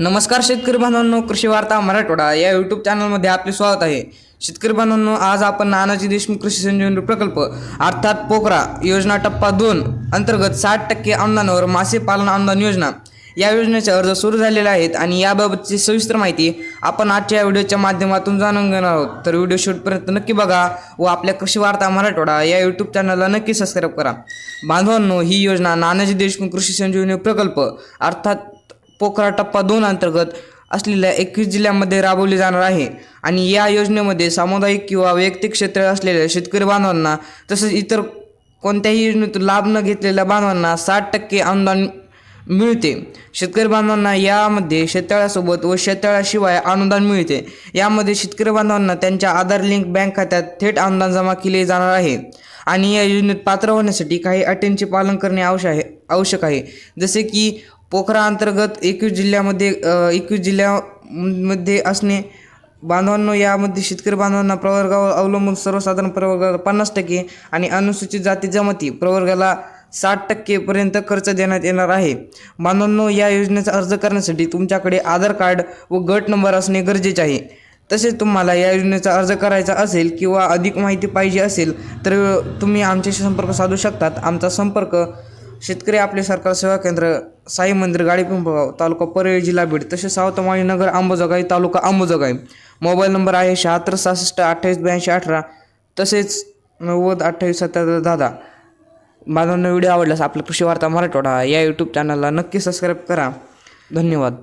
नमस्कार शेतकरी बांधवांनो कृषी वार्ता मराठवाडा या यूट्यूब चॅनलमध्ये आपले स्वागत आहे. शेतकरी बांधवांनो आज आपण नानाजी देशमुख कृषी संजीवनी प्रकल्प अर्थात पोकरा योजना टप्पा दोन अंतर्गत साठ टक्के अनुदानावर मासे पालन अनुदान योजना या योजनेचे अर्ज सुरू झालेले आहेत आणि याबाबतची सविस्तर माहिती आपण आजच्या या व्हिडिओच्या माध्यमातून जाणून घेणार आहोत. तर व्हिडिओ शूटपर्यंत नक्की बघा व आपल्या कृषी वार्ता मराठवाडा या यूट्यूब चॅनलला नक्की सबस्क्राईब करा. बांधवांनो ही योजना नानाजी देशमुख कृषी संजीवनी प्रकल्प अर्थात पोखरा टप्पा दोन अंतर्गत असलेल्या एकवीस जिल्ह्यांमध्ये राबवली जाणार आहे. आणि या योजनेमध्ये सामुदायिक किंवा वैयक्तिक क्षेत्र असलेल्या शेतकरी बांधवांना तसेच इतर कोणत्याही योजनेतून लाभ न घेतलेल्या बांधवांना साठ टक्के अनुदान मिळते. शेतकरी बांधवांना यामध्ये शेततळ्यासोबत व शेततळ्याशिवाय अनुदान मिळते. यामध्ये शेतकरी बांधवांना त्यांच्या आधार लिंक बँक खात्यात थेट अनुदान जमा केले जाणार आहे. आणि या योजनेत पात्र होण्यासाठी काही अटींचे पालन करणे आवश्यक आहे आवश्यक आहे. जसे की पोखरा अंतर्गत एकवीस जिल्ह्यामध्ये एकवीस जिल्ह्यामध्ये असणे बांधवांनो यामध्ये शेतकरी बांधवांना प्रवर्गावर अवलंबून सर्वसाधारण प्रवर्गाला पन्नास टक्के आणि अनुसूचित जाती जमाती प्रवर्गाला साठ टक्केपर्यंत खर्च देण्यात येणार आहे. बांधवांनो या योजनेचा अर्ज करण्यासाठी तुमच्याकडे आधार कार्ड व गट नंबर असणे गरजेचे आहे. तसेच तुम्हाला या योजनेचा अर्ज करायचा असेल किंवा अधिक माहिती पाहिजे असेल तर तुम्ही आमच्याशी संपर्क साधू शकतात. आमचा संपर्क शेतकरी आपले सरकार सेवा केंद्र साई मंदिर गाडीपिंपळगाव तालुका परळी जिल्हा बीड तसेच सावतमाळी नगर अंबोजगाई तालुका अंबोजगाई. मोबाईल नंबर आहे शहात्तर सहासष्ट अठ्ठावीस ब्याऐंशी अठरा तसेच नव्वद अठ्ठावीस सत्याहत्तर दहा माझा व्हिडिओ आवडल्यास आपलं कृषी वार्ता मराठवाडा या यूट्यूब चॅनलला नक्की सबस्क्राईब करा. धन्यवाद.